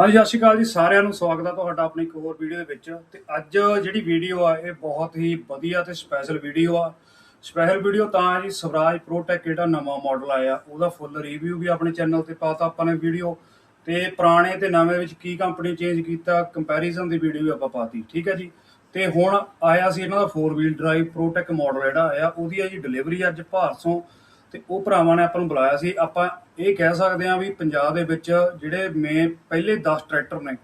ਹਾਂਜੀ, ਸਤਿ ਸ਼੍ਰੀ ਅਕਾਲ ਜੀ, ਸਾਰਿਆਂ ਨੂੰ ਸਵਾਗਤ ਹੈ ਤੁਹਾਡਾ ਆਪਣੀ ਇੱਕ ਹੋਰ ਵੀਡੀਓ ਦੇ ਵਿੱਚ। ਤੇ ਅੱਜ ਜਿਹੜੀ ਵੀਡੀਓ ਆ, ਇਹ ਬਹੁਤ ਹੀ ਵਧੀਆ ਤੇ ਸਪੈਸ਼ਲ ਵੀਡੀਓ ਆ। ਸਪੈਸ਼ਲ ਵੀਡੀਓ ਤਾਂ ਜੀ ਸਵਰਾਜ ਪ੍ਰੋਟੈਕ ਜਿਹੜਾ ਨਵਾਂ ਮਾਡਲ ਆਇਆ, ਉਹਦਾ ਫੁੱਲ ਰਿਵਿਊ ਵੀ ਆਪਣੇ ਚੈਨਲ ਤੇ ਪਾਤਾ ਆਪਾਂ ਨੇ ਵੀਡੀਓ। ਤੇ ਪੁਰਾਣੇ ਤੇ ਨਵੇਂ ਵਿੱਚ ਕੀ ਕੰਪਨੀ ਚੇਂਜ ਕੀਤਾ ਕੰਪੈਰੀਜ਼ਨ ਦੀ ਵੀਡੀਓ ਵੀ ਆਪਾਂ ਪਾਤੀ, ਠੀਕ ਹੈ ਜੀ? ਤੇ ਹੁਣ ਆਇਆ ਸੀ ਇਹਨਾਂ ਦਾ 4 ਵੀਲ ਡਰਾਈਵ ਪ੍ਰੋਟੈਕ ਮਾਡਲ ਜਿਹੜਾ ਆਇਆ, ਉਹਦੀ ਆ ਜੀ ਡਿਲੀਵਰੀ ਅੱਜ ਭਾਰਸੋਂ ਤੇ ਉਹ ਭਰਾਵਾਂ ਨੇ ਆਪਾਂ ਨੂੰ ਬੁਲਾਇਆ ਸੀ। ਆਪਾਂ ਇਹ ਕਹਿ ਸਕਦੇ ਹਾਂ ਵੀ ਪੰਜਾਬ ਦੇ ਵਿੱਚ ਜਿਹੜੇ ਮੇ ਪਹਿਲੇ 10 ਟਰੈਕਟਰ ਨੇ,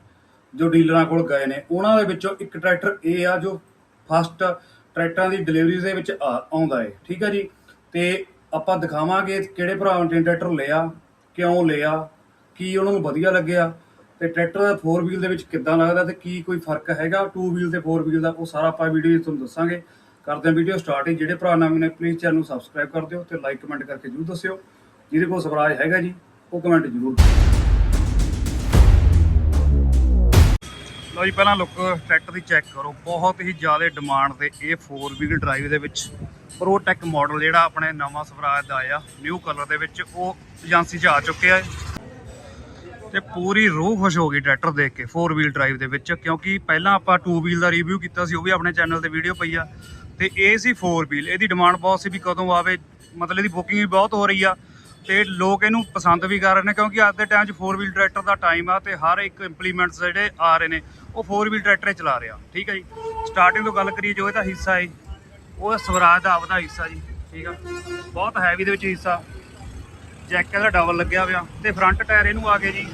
ਜੋ ਡੀਲਰਾਂ ਕੋਲ ਗਏ ਨੇ, ਉਹਨਾਂ ਦੇ ਵਿੱਚੋਂ ਇੱਕ ਟਰੈਕਟਰ ਇਹ ਆ ਜੋ ਫਸਟ ਟਰੈਕਟਰਾਂ ਦੀ ਡਿਲੀਵਰੀ ਦੇ ਵਿੱਚ ਆ- ਆਉਂਦਾ ਏ। ਠੀਕ ਹੈ ਜੀ? ਤੇ ਆਪਾਂ ਦਿਖਾਵਾਂਗੇ ਕਿਹੜੇ ਭਰਾਵਾਂ ਨੇ ਟਰੈਕਟਰ ਲਿਆ, ਕਿਉਂ ਲਿਆ, ਕੀ ਉਹਨਾਂ ਨੂੰ ਵਧੀਆ ਲੱਗਿਆ, ਤੇ ਟਰੈਕਟਰ ਦਾ 4 ਵੀਲ ਦੇ ਵਿੱਚ ਕਿੱਦਾਂ ਲੱਗਦਾ ਤੇ ਕੀ ਕੋਈ ਫ਼ਰਕ ਹੈਗਾ? 2 ਵੀਲ ਤੇ 4 ਵੀਲ ਦਾ ਉਹ ਸਾਰਾ ਆਪਾਂ ਵੀਡੀਓ ਵਿੱਚ ਤੁਹਾਨੂੰ ਦੱਸਾਂਗੇ। ਕਰਦੇ ਹਾਂ ਵੀਡੀਓ ਸਟਾਰਟ ਹੀ ਜਿਹੜੇ ਭਰਾ ਨਵੇਂ ਨੇ ਪਲੀਜ਼ ਚੈਨਲ ਨੂੰ ਸਬਸਕ੍ਰਾਈਬ ਕਰ ਦਿਓ ਤੇ ਲਾਈਕ ਕਮੈਂਟ ਕਰਕੇ ਜਰੂਰ ਦੱਸਿਓ। ਜਿਹਦੇ ਕੋਲ ਸਵਰਾਜ ਹੈਗਾ ਜੀ, ਉਹ ਕਮੈਂਟ ਜਰੂਰ ਲਓ ਜੀ, ਪਹਿਲਾਂ ਲੁੱਕ ਟਰੈਕਟਰ ਦੀ ਚੈੱਕ ਕਰੋ। ਬਹੁਤ ਹੀ ਜ਼ਿਆਦਾ ਡਿਮਾਂਡ ਤੇ ਇਹ 4 ਵੀਲ ਡਰਾਈਵ ਦੇ ਵਿੱਚ ਪ੍ਰੋ ਟੈਕ ਮਾਡਲ ਜਿਹੜਾ ਆਪਣੇ ਨਵਾਂ ਸਵਰਾਜ ਦਾ ਆਇਆ ਨਿਊ ਕਲਰ ਦੇ ਵਿੱਚ, ਉਹ ਏਜੰਸੀ 'ਚ ਆ ਚੁੱਕਿਆ ਹੈ। ਤੇ ਪੂਰੀ ਰੂਹ ਖੁਸ਼ ਹੋ ਗਈ ਟਰੈਕਟਰ ਦੇਖ ਕੇ 4 ਵੀਲ ਡਰਾਈਵ ਦੇ ਵਿੱਚ, ਕਿਉਂਕਿ ਪਹਿਲਾਂ ਆਪਾਂ 2 ਵੀਲ ਦਾ ਰਿਵਿਊ ਕੀਤਾ ਸੀ, ਉਹ ਵੀ ਆਪਣੇ ਚੈਨਲ ਤੇ ਵੀਡੀਓ ਪਈ ਆ। ਤੇ ਇਹ ਸੀ 4 ਵੀਲ ਇਹਦੀ ਡਿਮਾਂਡ ਬਹੁਤ ਸੀ ਵੀ ਕਦੋਂ ਆਵੇ। ਮਤਲਬ ਇਹਦੀ ਬੁਕਿੰਗ ਵੀ ਬਹੁਤ ਹੋ ਰਹੀ ਆ ਤੇ ਲੋਕ ਇਹਨੂੰ ਪਸੰਦ ਵੀ ਕਰ ਰਹੇ ਨੇ ਕਿਉਂਕਿ ਅੱਜ ਦੇ ਟਾਈਮ 'ਚ 4 ਵੀਲ ਟਰੈਕਟਰ ਦਾ ਟਾਈਮ ਆ ਤੇ ਹਰ ਇੱਕ ਇੰਪਲੀਮੈਂਟਸ ਜਿਹੜੇ ਆ ਰਹੇ ਨੇ, ਉਹ 4 ਵੀਲ ਟਰੈਕਟਰ ਚਲਾ ਰਿਹਾ। ਠੀਕ ਹੈ ਜੀ? ਸਟਾਰਟਿੰਗ ਤੋਂ ਗੱਲ ਕਰੀਏ ਜੋ ਇਹਦਾ ਹਿੱਸਾ ਹੈ ਉਹ ਸਵਰਾਜ ਦਾ ਆਪਦਾ ਹਿੱਸਾ ਜੀ। ਠੀਕ ਆ? ਬਹੁਤ ਹੈਵੀ ਦੇ ਵਿੱਚ ਹਿੱਸਾ। ਜੈਕ ਇਹਦਾ ਡਬਲ ਲੱਗਿਆ ਹੋਇਆ। ਤੇ ਫਰੰਟ ਟਾਇਰ ਇਹਨੂੰ ਆ ਗਏ ਜੀ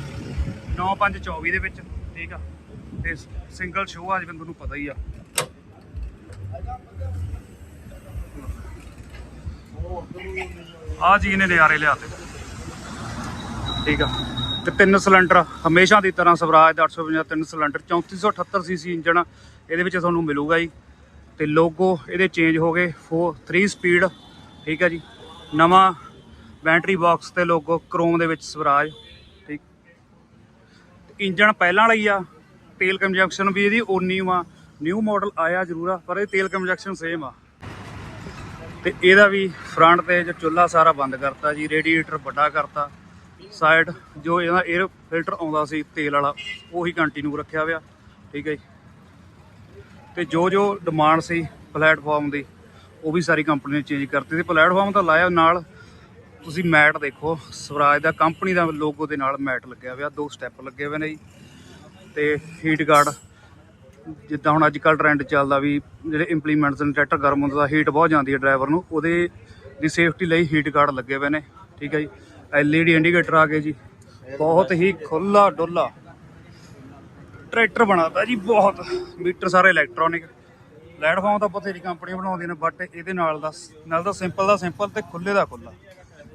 9524 ਦੇ ਵਿੱਚ। ਠੀਕ ਆ? ਤੇ ਸਿੰਗਲ ਸ਼ੋ ਆ ਜਿਵੇਂ ਤੁਹਾਨੂੰ ਪਤਾ ਹੀ ਆ। ਆ ਜੀ ਨੇ ਨਜ਼ਾਰੇ ਲਿਆਤੇ ਠੀਕ ਆ। ਤੇ ਤਿੰਨ ਸਿਲੰਡਰ ਹਮੇਸ਼ਾ ਦੀ ਤਰ੍ਹਾਂ ਸਵਰਾਜ ਦਾ 850 ਤਿੰਨ ਸਿਲੰਡਰ 3478 ਸੀਸੀ ਇੰਜਣ, ਇਹਦੇ ਵਿੱਚ ਤੁਹਾਨੂੰ ਮਿਲੂਗਾ ਜੀ। ਤੇ ਲੋਗੋ ਇਹਦੇ ਚੇਂਜ ਹੋ ਗਏ 4 3 ਸਪੀਡ ਠੀਕ ਆ ਜੀ। ਨਵਾਂ ਬੈਟਰੀ ਬਾਕਸ ਤੇ ਲੋਗੋ ਕ੍ਰੋਮ ਦੇ ਵਿੱਚ ਸਵਰਾਜ, ਠੀਕ। ਇੰਜਣ ਪਹਿਲਾਂ ਵਾਲਾ ਹੀ ਆ, ਤੇਲ ਕੰਜੰਕਸ਼ਨ ਵੀ ਇਹਦੀ ਓਨੀ ਵਾ ਨਿਊ ਮਾਡਲ ਆਇਆ ਜ਼ਰੂਰ ਆ, ਪਰ ਇਹ ਤੇਲ ਕੰਜੈਕਸ਼ਨ ਸੇਮ ਆ। ਤੇ ਇਹਦਾ ਵੀ ਫਰੰਟ ਤੇ ਜੋ ਚੁੱਲਾ ਸਾਰਾ ਬੰਦ ਕਰਤਾ ਜੀ ਰੇਡੀਏਟਰ ਵੱਡਾ ਕਰਤਾ। ਸਾਈਡ ਜੋ ਇਹਦਾ 에ਅਰ ਫਿਲਟਰ ਆਉਂਦਾ ਸੀ, ਤੇਲ ਵਾਲਾ, ਉਹੀ ਕੰਟੀਨਿਊ ਰੱਖਿਆ ਹੋਇਆ। ਠੀਕ ਹੈ ਜੀ। ਤੇ ਜੋ ਜੋ ਡਿਮਾਂਡ ਸੀ ਪਲੇਟਫਾਰਮ ਦੀ, ਉਹ ਵੀ ਸਾਰੀ ਕੰਪਨੀ ਨੇ ਚੇਂਜ ਕਰਤੀ। ਤੇ ਪਲੇਟਫਾਰਮ ਤਾਂ ਲਾਇਆ ਨਾਲ, ਤੁਸੀਂ ਮੈਟ ਦੇਖੋ, ਸਵਰਾਜ ਦਾ ਕੰਪਨੀ ਦਾ ਲੋਗੋ ਦੇ ਨਾਲ ਮੈਟ ਲੱਗਿਆ ਹੋਇਆ, ਦੋ ਸਟੈਪ ਲੱਗੇ ਹੋਏ ਨੇ ਜੀ। ਤੇ ਹੀਟ ਗਾਰਡ ਜਿੱਦਾਂ ਹੁਣ ਅੱਜ ਕੱਲ ਟ੍ਰੈਂਡ ਚੱਲਦਾ ਵੀ ਜਿਹੜੇ ਇੰਪਲੀਮੈਂਟਸ ਨੇ ਟਰੈਕਟਰ ਗਰਮ ਹੁੰਦਾ ਹੀਟ ਬਹੁਤ ਜਾਂਦੀ ਹੈ ਡਰਾਈਵਰ ਨੂੰ, ਉਹਦੇ ਦੀ ਸੇਫਟੀ ਲਈ ਹੀਟ ਗਾਰਡ ਲੱਗੇ ਹੋਏ ਨੇ, ਠੀਕ ਹੈ ਜੀ। ਐਲਈਡੀ ਇੰਡੀਕੇਟਰ ਆ ਗਏ ਜੀ, ਬਹੁਤ ਹੀ ਖੁੱਲਾ ਡੁੱਲਾ ਟਰੈਕਟਰ ਬਣਾਤਾ ਜੀ ਬਹੁਤ, ਮੀਟਰ ਸਾਰੇ ਇਲੈਕਟ੍ਰੋਨਿਕ ਪਲੇਟਫਾਰਮ ਤਾਂ ਬਥੇਰੀ ਕੰਪਨੀ ਬਣਾਉਂਦੀ ਨੇ ਬਟ ਇਹਦੇ ਨਾਲ ਦਾ ਨਾਲ ਦਾ ਸਿੰਪਲ ਦਾ ਸਿੰਪਲ ਤੇ ਖੁੱਲੇ ਦਾ ਖੁੱਲਾ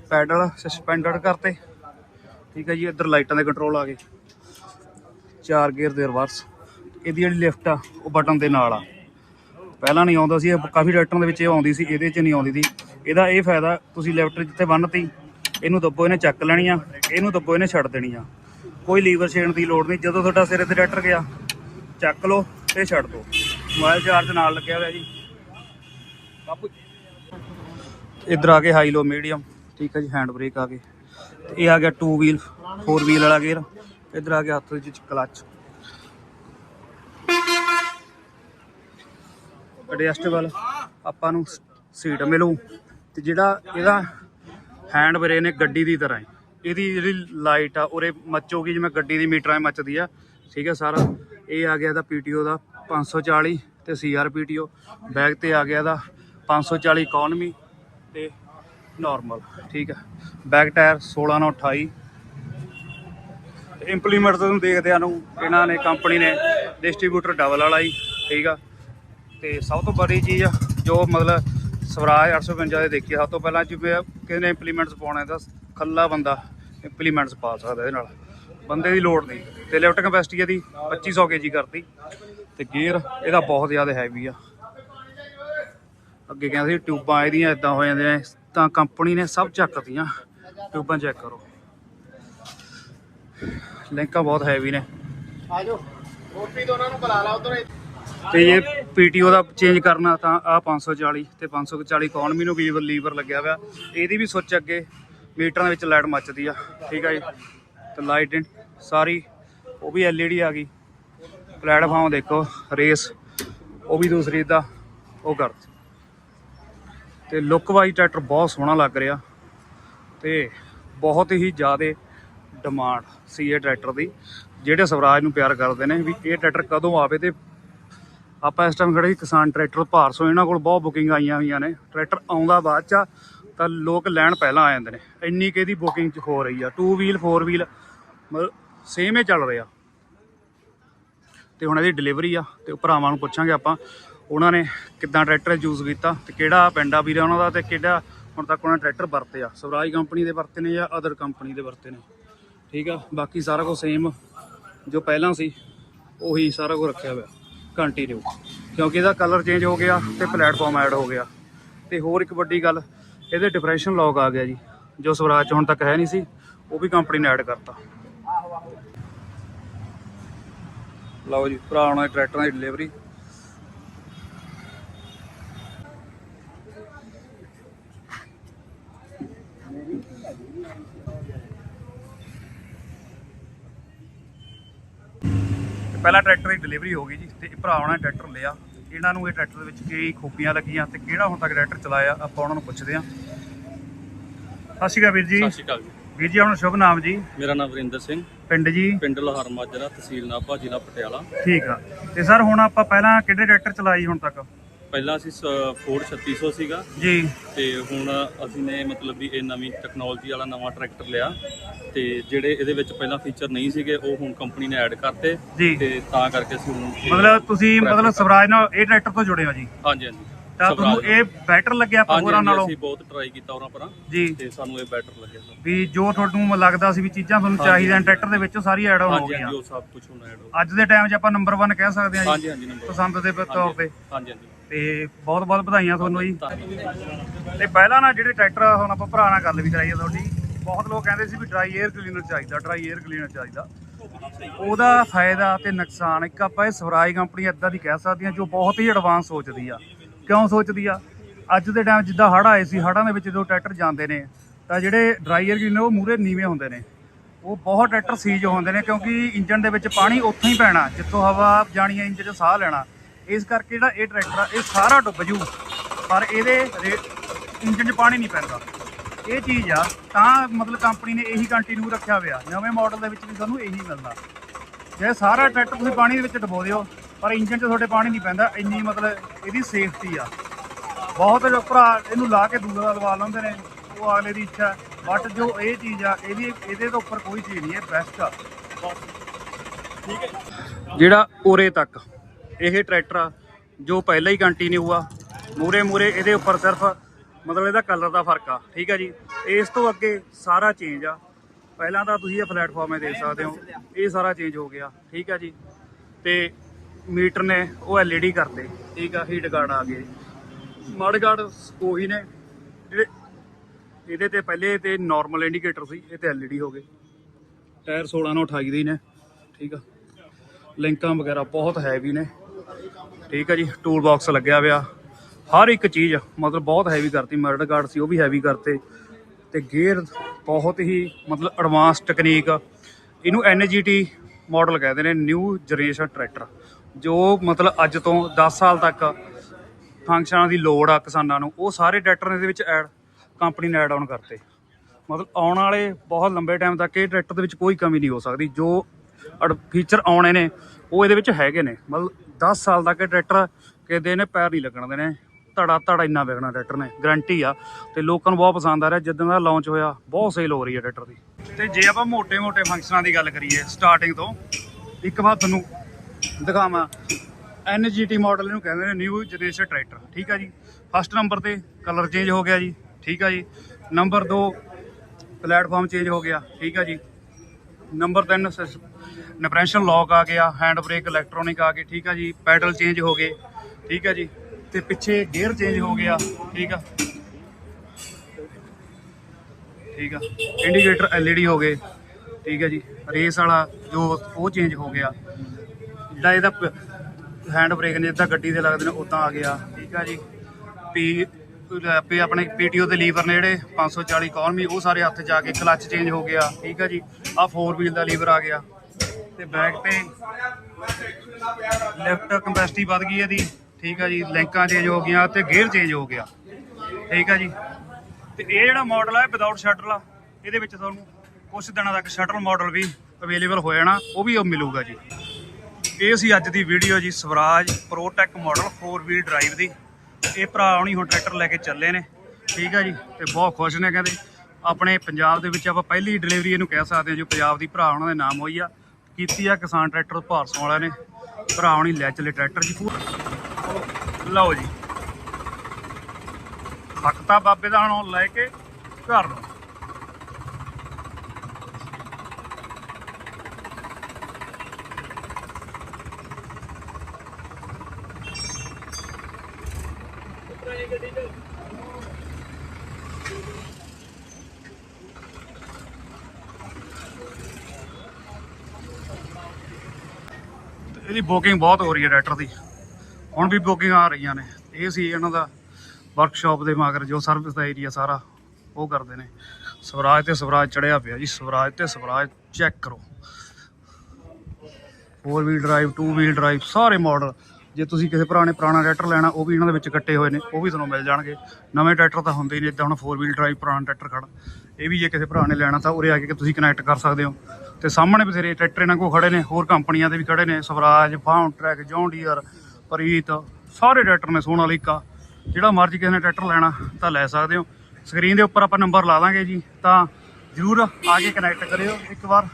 ਪੈਡਲ ਸਸਪੈਂਡਡ ਕਰਤੇ, ਠੀਕ ਹੈ ਜੀ, ਇੱਧਰ ਲਾਈਟਾਂ ਦੇ ਕੰਟਰੋਲ ਆ ਗਏ। ਚਾਰ ਗੇਅਰ ਦੇ ਰਿਵਰਸ ਇਹਦੀ ਜਿਹੜੀ ਲਿਫਟ ਆ, ਉਹ ਬਟਨ ਦੇ ਨਾਲ ਆ। ਪਹਿਲਾਂ ਨਹੀਂ ਆਉਂਦਾ ਸੀ, ਇਹ ਕਾਫੀ ਟਰੈਕਟਰਾਂ ਦੇ ਵਿੱਚ ਇਹ ਆਉਂਦੀ ਸੀ, ਇਹਦੇ 'ਚ ਨਹੀਂ ਆਉਂਦੀ ਸੀ। ਇਹਦਾ ਇਹ ਫਾਇਦਾ, ਤੁਸੀਂ ਲਿਫਟ ਜਿੱਥੇ ਬੰਨਤੀ, ਇਹਨੂੰ ਦੱਬੋ, ਇਹਨੇ ਚੱਕ ਲੈਣੀ ਆ, ਇਹਨੂੰ ਦੱਬੋ, ਇਹਨੇ ਛੱਡ ਦੇਣੀ ਆ। ਕੋਈ ਲੀਵਰ ਛੇੜਨ ਦੀ ਲੋੜ ਨਹੀਂ, ਜਦੋਂ ਤੁਹਾਡਾ ਸਿਰੇ ਤੇ ਟਰੈਕਟਰ ਗਿਆ, ਚੱਕ ਲਓ ਤੇ ਛੱਡ ਦਿਓ ਮੋਬਾਈਲ ਚਾਰਜ ਨਾਲ ਲੱਗਿਆ ਹੋਇਆ ਜੀ। ਬਾਪੂ ਇਧਰ ਆ ਕੇ ਹਾਈ ਲੋ ਮੀਡੀਅਮ ਠੀਕ ਹੈ ਜੀ ਹੈਂਡ ਬ੍ਰੇਕ ਆ ਗਏ। ਤੇ ਇਹ ਆ ਗਿਆ 2 ਵੀਲ 4 ਵੀਲ ਵਾਲਾ ਗੇਅਰ ਇਧਰ ਆ ਗਿਆ ਹੱਥ ਵਿੱਚ ਕਲਚ ਐਡਜਸਟੇਬਲ ਆਪਾਂ ਨੂੰ ਸੀਟ ਮਿਲੂ ਤੇ ਜਿਹੜਾ ਇਹਦਾ ਹੈਂਡ ਬ੍ਰੇਕ ਨੇ ਗੱਡੀ ਦੀ ਤਰ੍ਹਾਂ ਇਹਦੀ ਜਿਹੜੀ ਲਾਈਟ ਆ, ਉਰੇ ਮੱਚੋਗੀ ਜਿਵੇਂ ਗੱਡੀ ਦੀ ਮੀਟਰਾਂ ਮੱਚਦੀ ਆ। ਠੀਕ ਹੈ ਸਾਰਾ। ਇਹ ਆ ਗਿਆ ਇਹਦਾ ਪੀਟੀਓ ਦਾ 540 ਤੇ ਸੀਆਰ ਪੀਟੀਓ ਬੈਕ ਤੇ ਆ ਗਿਆ ਇਹਦਾ 540 ਇਕਨੋਮੀ ਤੇ ਨਾਰਮਲ ਠੀਕ ਹੈ ਬੈਕ ਟਾਇਰ 16 ਨਾਲ 28 ਇੰਪਲੀਮੈਂਟ ਤੁਹਾਨੂੰ ਦੇਖਦਿਆਂ ਨੂੰ। ਇਹਨਾਂ ਨੇ ਕੰਪਨੀ ਨੇ ਡਿਸਟ੍ਰੀਬਿਊਟਰ ਡਬਲ ਵਾਲਾ ਹੀ। ਠੀਕ ਆ। ਤੇ ਸਭ ਤੋਂ ਬੜੀ ਚੀਜ਼ ਆ, ਜੋ ਮਤਲਬ ਸਵਰਾਜ 855 ਦੇ ਦੇਖੀ ਸਭ ਤੋਂ ਪਹਿਲਾਂ ਜਿਵੇਂ ਕਿਸੇ ਨੇ ਇੰਪਲੀਮੈਂਟਸ ਪਾਉਣਾ ਤਾਂ ਖੱਲਾ ਬੰਦਾ ਇੰਪਲੀਮੈਂਟਸ ਪਾ ਸਕਦਾ ਇਹਦੇ ਨਾਲ। ਬੰਦੇ ਦੀ ਲੋੜ ਨਹੀਂ। ਤੇ ਲਿਫਟ ਕੈਪੈਸਿਟੀ ਇਹਦੀ 2500 ਕੇਜੀ ਕਰਤੀ। ਤੇ ਗੇਅਰ ਇਹਦਾ ਬਹੁਤ ਜ਼ਿਆਦਾ ਹੈਵੀ ਆ। ਅੱਗੇ ਕਹਿੰਦੇ ਸੀ ਟਿਊਬਾਂ ਇਹਦੀਆਂ ਇਦਾਂ ਹੋ ਜਾਂਦੀਆਂ ਤਾਂ ਕੰਪਨੀ ਨੇ ਸਭ ਚੱਕਤੀਆਂ ਟਿਊਬਾਂ ਚੈੱਕ ਕਰੋ। ਲਿੰਕਾਂ ਬਹੁਤ ਹੈਵੀ ਨੇ। ਆਜੋ। ਗੋਪੀ ਦੋਨਾਂ ਨੂੰ ਬੁਲਾ ਲਾ ਉਧਰ ਤੇ ਇਹ ਪੀਟੀਓ ਦਾ ਚੇਂਜ ਕਰਨਾ ਤਾਂ ਆ 540 ਤੇ 540 ਇਕਨੋਮੀ ਨੂੰ ਵੀਵਰ ਲੀਵਰ ਲੱਗਿਆ ਹੋਇਆ। ਇਹਦੀ ਵੀ ਸੁੱਚ ਅੱਗੇ, ਮੀਟਰਾਂ ਦੇ ਵਿੱਚ ਲਾਈਟ ਮੱਚਦੀ ਆ। ਠੀਕ ਆ ਜੀ? ਤੇ ਲਾਈਟ ਸਾਰੀ, ਉਹ ਵੀ ਐਲਈਡੀ ਆ ਗਈ। ਪਲੇਟਫਾਰਮ ਦੇਖੋ, ਰੇਸ, ਉਹ ਵੀ ਦੂਸਰੀ ਦਾ, ਉਹ ਕਰ ਤੇ ਲੁੱਕ ਵਾਈਜ਼ ਟਰੈਕਟਰ ਬਹੁਤ ਸੋਹਣਾ ਲੱਗ ਰਿਹਾ। ਤੇ ਬਹੁਤ ਹੀ ਜ਼ਿਆਦਾ ਡਿਮਾਂਡ ਸੀ ਇਹ ਟਰੈਕਟਰ ਦੀ, ਜਿਹੜੇ ਸਵਰਾਜ ਨੂੰ ਪਿਆਰ ਕਰਦੇ ਨੇ ਵੀ ਇਹ ਟਰੈਕਟਰ ਕਦੋਂ ਆਵੇ ਤੇ ਆਪਾਂ ਇਸ ਟਾਈਮ ਖੜੇ ਸੀ ਕਿਸਾਨ ਟਰੈਕਟਰ ਭਾਰ ਸੋ ਇਹਨਾਂ ਕੋਲ ਬਹੁਤ ਬੁਕਿੰਗ ਆਈਆਂ ਹੋਈਆਂ ਨੇ। ਟਰੈਕਟਰ ਆਉਂਦਾ ਬਾਅਦ ਚ ਆ, ਤਾਂ ਲੋਕ ਲੈਣ ਪਹਿਲਾਂ ਆ ਜਾਂਦੇ ਨੇ। ਇੰਨੀ ਕਿ ਇਹਦੀ ਬੁਕਿੰਗ ਚ ਹੋ ਰਹੀ ਆ। 2 ਵੀਲ 4 ਵੀਲ ਮਤਲਬ ਸੇਮ ਹੀ ਚੱਲ ਰਿਹਾ ਤੇ ਹੁਣ ਇਹਦੀ ਡਿਲੀਵਰੀ ਆ ਤੇ ਭਰਾਵਾਂ ਨੂੰ ਪੁੱਛਾਂਗੇ ਆਪਾਂ ਉਹਨਾਂ ਨੇ ਕਿੱਦਾਂ ਟਰੈਕਟਰ ਯੂਜ਼ ਕੀਤਾ ਤੇ ਕਿਹੜਾ ਪਿੰਡ ਆ ਵੀਰੇ ਉਹਨਾਂ ਦਾ ਤੇ ਕਿਹੜਾ ਹੁਣ ਤੱਕ ਉਹਨਾਂ ਟਰੈਕਟਰ ਵਰਤੇ ਆ। ਸਵਰਾਜ ਕੰਪਨੀ ਦੇ ਵਰਤੇ ਨੇ ਜਾਂ ਅਦਰ ਕੰਪਨੀ ਦੇ ਵਰਤੇ ਨੇ? ਠੀਕ ਆ ਬਾਕੀ ਸਾਰਾ ਕੁਝ ਸੇਮ ਜੋ ਪਹਿਲਾਂ ਸੀ ਉਹੀ ਸਾਰਾ ਕੁਝ ਰੱਖਿਆ ਹੋਇਆ। ਕੰਟੀਨਿਊ ਕਿਉਂਕਿ ਇਹਦਾ ਕਲਰ ਚੇਂਜ ਹੋ ਗਿਆ ਤੇ ਪਲੇਟਫਾਰਮ ਐਡ ਹੋ ਗਿਆ। ਤੇ ਹੋਰ ਇੱਕ ਵੱਡੀ ਗੱਲ, ਇਹਦੇ ਡਿਫਰੈਂਸ਼ਨ ਲੌਕ ਆ ਗਿਆ ਜੀ। ਜੋ ਸਵਰਾਜ ਚ ਹੁਣ ਤੱਕ ਹੈ ਨਹੀਂ ਸੀ, ਉਹ ਵੀ ਕੰਪਨੀ ਨੇ ਐਡ ਕਰਤਾ। ਲਓ ਜੀ, ਭਰਾ ਆਉਣਾ ਟਰੈਕਟਰਾਂ ਦੀ ਡਿਲੀਵਰੀ ਪਹਿਲਾ ਟਰੈਕਟਰ ਦੀ ਡਿਲੀਵਰੀ ਹੋ ਗਈ ਜੀ ਤੇ ਭਰਾ ਆਉਣਾ ਟਰੈਕਟਰ ਲਿਆ। ਇਹਨਾਂ ਨੂੰ ਇਹ ਟਰੈਕਟਰ ਦੇ ਵਿੱਚ ਕੀ ਖੂਬੀਆਂ ਲੱਗੀਆਂ ਤੇ ਕਿਹੜਾ ਹੁਣ ਤੱਕ ਟਰੈਕਟਰ ਚਲਾਇਆ ਆਪਾਂ ਉਹਨਾਂ ਨੂੰ ਪੁੱਛਦੇ ਹਾਂ। ਸਤਿ ਸ਼੍ਰੀ ਅਕਾਲ ਵੀਰ ਜੀ। ਸਤਿ ਸ਼੍ਰੀ ਅਕਾਲ ਜੀ। ਵੀਰ ਜੀ ਆਪਣਾ ਸ਼ੁਭ ਨਾਮ ਜੀ। ਮੇਰਾ ਨਾਮ ਵਰਿੰਦਰ ਸਿੰਘ। ਪਿੰਡ ਜੀ। ਪਿੰਡ ਲੋਹਾਰ ਮਾਜਰਾ ਤਹਿਸੀਲ ਨਾਭਾ ਜ਼ਿਲ੍ਹਾ ਪਟਿਆਲਾ। ਠੀਕ ਆ। ਤੇ ਸਰ ਹੁਣ ਆਪਾਂ ਪਹਿਲਾਂ ਕਿਹੜੇ ਟਰੈਕਟਰ ਚਲਾਈ ਹੁਣ ਤੱਕ? ਪਹਿਲਾਂ ਅਸੀਂ ਫੋਰਡ 3600 ਸੀਗਾ। ਜੀ। ਤੇ ਹੁਣ ਅਸੀਂ ਨੇ ਮਤਲਬ ਵੀ ਇਹ ਨਵੀਂ ਟੈਕਨੋਲੋਜੀ ਵਾਲਾ ਨਵਾਂ ਟਰੈਕਟਰ ਲਿਆ। ਤੇ ਜਿਹੜੇ ਇਹਦੇ ਵਿੱਚ ਪਹਿਲਾਂ ਫੀਚਰ ਨਹੀਂ ਸੀਗੇ ਉਹ ਹੁਣ ਕੰਪਨੀ ਨੇ ਐਡ ਕਰਤੇ। ਤੇ ਤਾਂ ਕਰਕੇ ਅਸੀਂ ਹੁਣ ਮਤਲਬ ਤੁਸੀਂ ਮਤਲਬ ਸਵਰਾਜ ਨਾਲ ਇਹ ਟਰੈਕਟਰ ਤੋਂ ਜੁੜੇ ਹੋ ਜੀ? ਹਾਂਜੀ ਹਾਂਜੀ। ਤਾਂ ਤੁਹਾਨੂੰ ਸਵਰਾਜ। ਇਹ ਬੈਟਰ ਲੱਗਿਆ ਹਾਂਜੀ, ਪਹੋਰਾਂ ਹਾਂਜੀ, ਨਾਲੋਂ? ਅਸੀਂ ਬਹੁਤ ਟਰਾਈ ਕੀਤਾ ਉਹਨਾਂ ਪਰਾਂ ਜੀ। ਤੇ ਸਾਨੂੰ ਇਹ ਬੈਟਰ ਲੱਗਿਆ ਸਰ ਵੀ ਜੋ ਤੁਹਾਨੂੰ ਲੱਗਦਾ ਸੀ ਵੀ ਚੀਜ਼ਾਂ ਤੁਹਾਨੂੰ ਹਾਂਜੀ। ਚਾਹੀਦੀਆਂ ਟਰੈਕਟਰ ਦੇ ਵਿੱਚ ਉਹ ਸਾਰੀ ਐਡ ਹੋ ਹਾਂਜੀ ਗਈਆਂ। ਹਾਂਜੀ ਉਹ ਸਭ ਕੁਝ ਹੁਣ ਐਡ ਹੋ ਅੱਜ ਦੇ ਟਾਈਮ 'ਚ ਆਪਾਂ ਨੰਬਰ 1 ਕਹਿ ਸਕਦੇ ਹਾਂ ਜੀ ਹਾਂਜੀ ਹਾਂਜੀ ਨੰਬਰ ਪਸੰਦ ਦੇ ਤੌਰ ਤੇ। ਹਾਂਜੀ ਹਾਂਜੀ। ਤੇ ਬਹੁਤ ਬਹੁਤ ਵਧਾਈਆਂ ਤੁਹਾਨੂੰ ਜੀ। ਧੰਨਵਾਦ। ਤੇ ਪਹਿਲਾਂ ਨਾ ਜਿਹੜੇ ਟਰੈਕਟਰ ਹੁਣ ਆਪਾਂ ਭਰਾ ਨਾਲ ਗੱਲ ਵੀ ਕਰਾਈ ਆ ਤੁਹਾਡੀ। ਬਹੁਤ ਲੋਕ ਕਹਿੰਦੇ ਸੀ ਵੀ ਡਰਾਈ 에ਅਰ ਕਲੀਨਰ ਚਾਹੀਦਾ ਡਰਾਈ 에ਅਰ ਕਲੀਨਰ ਚਾਹੀਦਾ। ਉਹਦਾ ਫਾਇਦਾ ਤੇ ਨੁਕਸਾਨ ਇੱਕ ਆਪਾਂ ਇਹ ਸਵਰਾਜ ਕੰਪਨੀ ਇਦਾਂ ਦੀ ਕਹਿ ਸਕਦੇ ਹਾਂ ਜੋ ਬਹੁਤ ਹੀ ਐਡਵਾਂਸ ਸੋਚਦੀ ਆ। ਕਿਉਂ ਸੋਚਦੀ ਆ? ਅੱਜ ਦੇ ਟਾਈਮ ਜਿੱਦਾਂ ਹੜ੍ਹ ਆਏ ਸੀ, ਹੜ੍ਹਾਂ ਦੇ ਵਿੱਚ ਜਦੋਂ ਟਰੈਕਟਰ ਜਾਂਦੇ ਨੇ, ਤਾਂ ਜਿਹੜੇ ਡਰਾਈਅਰ 에ਅਰ ਨੇ, ਉਹ ਮੂਰੇ ਨੀਵੇਂ ਹੁੰਦੇ ਨੇ। ਉਹ ਬਹੁਤ ਟਰੈਕਟਰ ਸੀਜ ਹੁੰਦੇ ਨੇ ਕਿਉਂਕਿ ਇੰਜਨ ਦੇ ਵਿੱਚ ਪਾਣੀ ਉੱਥੋਂ ਹੀ ਪੈਣਾ, ਜਿੱਥੋਂ ਹਵਾ ਜਾਣੀ ਹੈ ਇੰਜਨ 'ਚ ਸਾਹ ਲੈਣਾ। ਇਸ ਕਰਕੇ ਜਿਹੜਾ ਇਹ ਟਰੈਕਟਰ ਆ, ਇਹ ਸਾਰਾ ਡੁੱਬ ਜੂ, ਪਰ ਇਹਦੇ ਇੰਜਨ 'ਚ ਪਾਣੀ ਨਹੀਂ ਪੈਂਦਾ। ਇਹ ਚੀਜ਼ ਆ, ਤਾਂ ਮਤਲਬ ਕੰਪਨੀ ਨੇ ਇਹੀ ਕੰਟੀਨਿਊ ਰੱਖਿਆ ਹੋਇਆ। ਨਵੇਂ ਮਾਡਲ ਦੇ ਵਿੱਚ ਵੀ ਤੁਹਾਨੂੰ ਇਹੀ ਮਿਲਦਾ ਜੇ ਸਾਰਾ ਟਰੈਕਟਰ ਤੁਸੀਂ ਪਾਣੀ ਦੇ ਵਿੱਚ ਡੁਬੋ ਦਿਓ ਪਰ ਇੰਜਨ 'ਚ ਤੁਹਾਡੇ ਪਾਣੀ ਨਹੀਂ ਪੈਂਦਾ, ਇੰਨੀ ਮਤਲਬ ਇਹਦੀ ਸੇਫਟੀ ਆ। ਬਹੁਤ ਭਰਾ ਇਹਨੂੰ ਲਾ ਕੇ ਦੂਜਾ ਲਵਾ ਲੈਂਦੇ ਨੇ, ਉਹ ਆਲੇ ਦੀ ਇੱਛਾ ਬਟ ਜੋ ਇਹ ਚੀਜ਼ ਆ ਇਹਦੀ ਇਹਦੇ ਤੋਂ ਉੱਪਰ ਕੋਈ ਚੀਜ਼ ਨਹੀਂ, ਇਹ ਬੈਸਟ ਆ। ਜਿਹੜਾ ਉਰੇ ਤੱਕ, ਇਹ ਟਰੈਕਟਰ ਆ, ਜੋ ਪਹਿਲਾਂ ਹੀ ਕੰਟੀਨਿਊ ਆ ਮੂਰੇ ਮੂਰੇ ਇਹਦੇ ਉੱਪਰ ਸਿਰਫ ਮਤਲਬ ਇਹਦਾ ਕਲਰ ਦਾ ਫ਼ਰਕ ਆ, ਠੀਕ ਆ ਜੀ? ਇਸ ਤੋਂ ਅੱਗੇ ਸਾਰਾ ਚੇਂਜ ਆ। ਪਹਿਲਾਂ ਤਾਂ ਤੁਸੀਂ ਇਹ ਪਲੇਟਫਾਰਮ 'ਤੇ ਦੇਖ ਸਕਦੇ ਹੋ, ਇਹ ਸਾਰਾ ਚੇਂਜ ਹੋ ਗਿਆ, ਠੀਕ ਆ ਜੀ? ਤੇ ਮੀਟਰ ਨੇ ਉਹ ਐਲਈਡੀ ਕਰਤੇ ਠੀਕ ਆ, ਹੀਟ ਗਾਰਡ ਆ ਗਏ। ਮਡ ਗਾਰਡ ਉਹੀ ਨੇ। ਜਿਹੜੇ ਇਹਦੇ ਤੇ ਪਹਿਲੇ ਤੇ ਨਾਰਮਲ ਇੰਡੀਕੇਟਰ ਸੀ, ਇਹ ਤੇ ਐਲਈਡੀ ਹੋ ਗਏ। ਟਾਇਰ 16 ਨੂੰ 28 ਦੇ ਨੇ। ਠੀਕ ਆ। ਲਿੰਕਾਂ ਵਗੈਰਾ ਬਹੁਤ ਹੈਵੀ ਨੇ। ਠੀਕ ਆ ਜੀ ਟੂਲ ਬਾਕਸ ਲੱਗਿਆ ਹੋਇਆ ਹਰ ਇੱਕ ਚੀਜ਼, ਮਤਲਬ ਬਹੁਤ ਹੈਵੀ ਕਰਤੀ। ਮਰਡ ਗਾਰਡ ਸੀ, ਉਹ ਵੀ ਹੈਵੀ ਕਰਤੇ। ਤੇ ਗੇਅਰ ਬਹੁਤ ਹੀ, ਮਤਲਬ ਐਡਵਾਂਸ ਟੈਕਨੀਕ ਇਹਨੂੰ ਐਨਜੀਟੀ ਮਾਡਲ ਕਹਿੰਦੇ ਨੇ ਨਿਊ ਜਨਰੇਸ਼ਨ ਟਰੈਕਟਰ ਜੋ ਮਤਲਬ ਅੱਜ ਤੋਂ 10 ਸਾਲ ਤੱਕ ਫੰਕਸ਼ਨਾਂ ਦੀ ਲੋੜ ਆ ਕਿਸਾਨਾਂ ਨੂੰ, ਉਹ ਸਾਰੇ ਟਰੈਕਟਰ ਨੇ ਦੇ ਵਿੱਚ ਐਡ ਕੰਪਨੀ ਨੇ ਐਡ ਆਨ ਕਰਤੇ। ਮਤਲਬ ਆਉਣ ਵਾਲੇ ਬਹੁਤ ਲੰਬੇ ਟਾਈਮ ਤੱਕ ਇਹ ਟਰੈਕਟਰ ਦੇ ਵਿੱਚ ਕੋਈ ਕਮੀ ਨਹੀਂ ਹੋ ਸਕਦੀ। ਜੋ ਫੀਚਰ ਆਉਣੇ ਨੇ, ਉਹ ਇਹਦੇ ਵਿੱਚ ਹੈਗੇ ਨੇ। ਮਤਲਬ 10 ਸਾਲ ਤੱਕ ਇਹ ਟਰੈਕਟਰ ਕਿਤੇ ਨੇ ਪੈਰ ਨਹੀਂ ਲੱਗਣ ਦੇਣੇ। ਧੜਾ ਧੜਾ ਇੰਨਾ ਵਿਕਣਾ ਟਰੈਕਟਰ ਨੇ ਗਰੰਟੀ ਆ। ਤੇ ਲੋਕਾਂ ਨੂੰ ਬਹੁਤ ਪਸੰਦ ਆ ਰਿਹਾ, ਜਦੋਂ ਦਾ ਲਾਂਚ ਹੋਇਆ, ਬਹੁਤ ਸੇਲ ਹੋ ਰਹੀ ਹੈ ਟਰੈਕਟਰ ਦੀ। ਤੇ ਜੇ ਆਪਾਂ ਮੋٹے-ਮੋٹے ਫੰਕਸ਼ਨਾਂ ਦੀ ਗੱਲ ਕਰੀਏ ਸਟਾਰਟਿੰਗ ਤੋਂ, ਇੱਕ ਵਾਰ ਤੁਹਾਨੂੰ ਦਿਖਾਵਾਂ। NGT ਮਾਡਲ ਇਹਨੂੰ ਕਹਿੰਦੇ ਨੇ ਨਿਊ ਜਨਰੇਸ਼ਨ ਟਰੈਕਟਰ ਠੀਕ ਆ ਜੀ? ਫਸਟ ਨੰਬਰ ਤੇ ਕਲਰ ਚੇਂਜ ਹੋ ਗਿਆ ਜੀ, ਠੀਕ ਆ ਜੀ? ਨੰਬਰ 2 ਪਲੇਟਫਾਰਮ ਚੇਂਜ ਹੋ ਗਿਆ, ਠੀਕ ਆ ਜੀ? ਨੰਬਰ 3 ਨਪਰੈਸ਼ਨ ਲੌਕ ਆ ਗਿਆ ਹੈਂਡ ਬ੍ਰੇਕ ਇਲੈਕਟ੍ਰੋਨਿਕ ਆ ਗਏ, ਠੀਕ ਆ ਜੀ? ਪੈਡਲ ਚੇਂਜ ਹੋ ਗਏ, ਠੀਕ ਆ ਜੀ? ਤੇ ਪਿੱਛੇ ਗੇਅਰ ਚੇਂਜ ਹੋ ਗਿਆ, ਠੀਕ ਆ? ਠੀਕ ਆ? ਇੰਡੀਕੇਟਰ ਐਲਈਡੀ ਹੋ ਗਏ, ਠੀਕ ਆ ਜੀ? ਰੇਸ ਵਾਲਾ ਜੋ ਉਹ ਚੇਂਜ ਹੋ ਗਿਆ। ਜਿਹੜਾ ਇਹਦਾ ਹੈਂਡ ਬ੍ਰੇਕ ਨੇ, ਜਿੱਦਾਂ ਗੱਡੀ ਦੇ ਲੱਗਦੇ ਨੇ ਉਦਾਂ ਆ ਗਿਆ। ਠੀਕ ਆ ਜੀ? ਪੀ ਪੀ ਆਪਣੇ ਪੀਟੀਓ ਦੇ ਲੀਵਰ ਨੇ ਜਿਹੜੇ 540 ਇਕਨੋਮੀ ਉਹ ਸਾਰੇ ਹੱਥ ਜਾ ਕੇ ਕਲੱਚ ਚੇਂਜ ਹੋ ਗਿਆ। ਠੀਕ ਆ ਜੀ? ਆ 4 ਵੀਲ ਦਾ ਲੀਵਰ ਆ ਗਿਆ। ਤੇ ਬੈਕ ਤੇ ਲਿਫਟ ਕੰਪੈਸਿਟੀ ਵੱਧ ਗਈ ਇਹਦੀ। ਠੀਕ ਆ ਜੀ? ਲਿੰਕਾਂ ਚੇਂਜ ਹੋ ਗਈਆਂ ਤੇ ਗੇਅਰ ਚੇਂਜ ਹੋ ਗਿਆ। ਠੀਕ ਆ ਜੀ? ਤੇ ਇਹ ਜਿਹੜਾ ਮਾਡਲ ਆ ਵਿਦਆਊਟ ਸ਼ਟਲ ਆ। ਇਹਦੇ ਵਿੱਚ ਤੁਹਾਨੂੰ ਕੁਝ ਦਿਨਾਂ ਤੱਕ ਸ਼ਟਰ ਮਾਡਲ ਵੀ ਅਵੇਲੇਬਲ ਹੋ ਜਾਣਾ, ਉਹ ਵੀ ਉਹ ਮਿਲੂਗਾ ਜੀ। ਇਹ ਸੀ ਅੱਜ ਦੀ ਵੀਡੀਓ ਜੀ, Swaraj Protech model 4 wheel drive ਦੀ। ਇਹ ਭਰਾ ਹੁਣੀ ਹੁਣ ਟਰੈਕਟਰ ਲੈ ਕੇ ਚੱਲੇ ਨੇ। ਠੀਕ ਆ ਜੀ, ਤੇ ਬਹੁਤ ਖੁਸ਼ ਨੇ ਕਹਿੰਦੇ। ਆਪਣੇ ਪੰਜਾਬ ਦੇ ਵਿੱਚ ਆਪਾਂ ਪਹਿਲੀ ਡਿਲੀਵਰੀ ਇਹਨੂੰ ਕਹਿ ਸਕਦੇ ਹਾਂ ਜੋ ਪੰਜਾਬ ਦੀ ਭਰਾ ਉਹਨਾਂ ਦੇ ਨਾਮ ਹੋਈ ਆ। ਕੀਤੀ ਆ ਕਿਸਾਨ ਟਰੈਕਟਰ ਭਾਰਸੋਂ ਵਾਲਿਆਂ ਨੇ। ਭਰਾ ਹੁਣੀ ਲੈ ਚੱਲੇ ਟਰੈਕਟਰ ਜੀ। ਪੂਰਾ ਲਓ ਜੀ। ਹੱਕਤਾ ਬਾਬੇ ਦਾ ਹੁਣ ਲੈ ਕੇ ਘਰ ਨੂੰ। ਇਹਦੀ ਬੁਕਿੰਗ ਬਹੁਤ ਹੋ ਰਹੀ ਹੈ ਟਰੈਕਟਰ ਦੀ। ਹੁਣ ਵੀ ਬੁਕਿੰਗ ਆ ਰਹੀਆਂ ਨੇ। ਇਹ ਸੀ ਇਹਨਾਂ ਦਾ ਵਰਕਸ਼ਾਪ ਦੇ ਮਗਰ ਜੋ ਸਰਵਿਸ ਦਾ ਏਰੀਆ ਸਾਰਾ, ਉਹ ਕਰਦੇ ਨੇ। ਸਵਰਾਜ ਤੇ ਸਵਰਾਜ ਚੜਿਆ ਪਿਆ ਜੀ। ਸਵਰਾਜ ਤੇ ਸਵਰਾਜ ਚੈੱਕ ਕਰੋ। 4 ਵੀਲ ਡਰਾਈਵ 2 ਵੀਲ ਡਰਾਈਵ ਸਾਰੇ ਮਾਡਲ ਜੇ ਤੁਸੀਂ ਕਿਸੇ ਭਰਾ ਨੇ ਪੁਰਾਣਾ ਟਰੈਕਟਰ ਲੈਣਾ, ਉਹ ਵੀ ਇਹਨਾਂ ਦੇ ਵਿੱਚ ਕੱਟੇ ਹੋਏ ਨੇ, ਉਹ ਵੀ ਤੁਹਾਨੂੰ ਮਿਲ ਜਾਣਗੇ। ਨਵੇਂ ਟਰੈਕਟਰ ਤਾਂ ਹੁੰਦੇ ਹੀ ਨਹੀਂ ਇਦਾਂ ਹੁਣ 4 ਵੀਲ ਡਰਾਈਵ ਪੁਰਾਣਾ ਟਰੈਕਟਰ ਖੜਾ। ਇਹ ਵੀ ਜੇ ਕਿਸੇ ਭਰਾ ਨੇ ਲੈਣਾ ਤਾਂ ਉਰੇ ਆ ਕੇ ਤੁਸੀਂ ਕਨੈਕਟ ਕਰ ਸਕਦੇ ਹੋ। ਤੇ ਸਾਹਮਣੇ ਬਥੇਰੇ ਟਰੈਕਟਰ ਇਹਨਾਂ ਕੋਲ ਖੜੇ ਨੇ, ਹੋਰ ਕੰਪਨੀਆਂ ਦੇ ਵੀ ਖੜੇ ਨੇ, ਸਵਰਾਜ ਫਾਊਂਡ ਟਰੈਕ ਜੌਨ ਡੀਅਰ ਪ੍ਰੀਤ ਸਾਰੇ ਟਰੈਕਟਰ ਨੇ ਸੋਨਾਲੀਕਾ ਜਿਹੜਾ ਮਰਜ਼ੀ ਕਿਸੇ ਨੇ ਟਰੈਕਟਰ ਲੈਣਾ ਤਾਂ ਲੈ ਸਕਦੇ ਹੋ। ਸਕਰੀਨ ਦੇ ਉੱਪਰ ਆਪਾਂ ਨੰਬਰ ਲਾ ਦਾਂਗੇ ਜੀ, ਤਾਂ ਜਰੂਰ ਆ ਕੇ ਕਨੈਕਟ ਕਰਿਓ ਇੱਕ ਵਾਰ।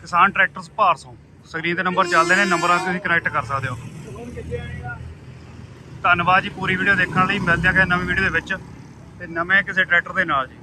ਕਿਸਾਨ ਟਰੈਕਟਰਸ ਭਾਰਸੋਂ ਸਕਰੀਨ ਤੇ ਨੰਬਰ ਚੱਲਦੇ ਨੇ ਨੰਬਰਾਂ ਤੇ ਤੁਸੀਂ ਕਨੈਕਟ ਕਰ ਸਕਦੇ ਹੋ। ਧੰਨਵਾਦ ਜੀ ਪੂਰੀ ਵੀਡੀਓ ਦੇਖਣ ਲਈ। ਮਿਲਦੇ ਹਾਂ ਕਿਸੇ ਨਵੀਂ ਵੀਡੀਓ ਦੇ ਵਿੱਚ। ਤੇ ਨਵੇਂ ਕਿਸੇ ਟਰੈਕਟਰ ਦੇ ਨਾਲ ਜੀ।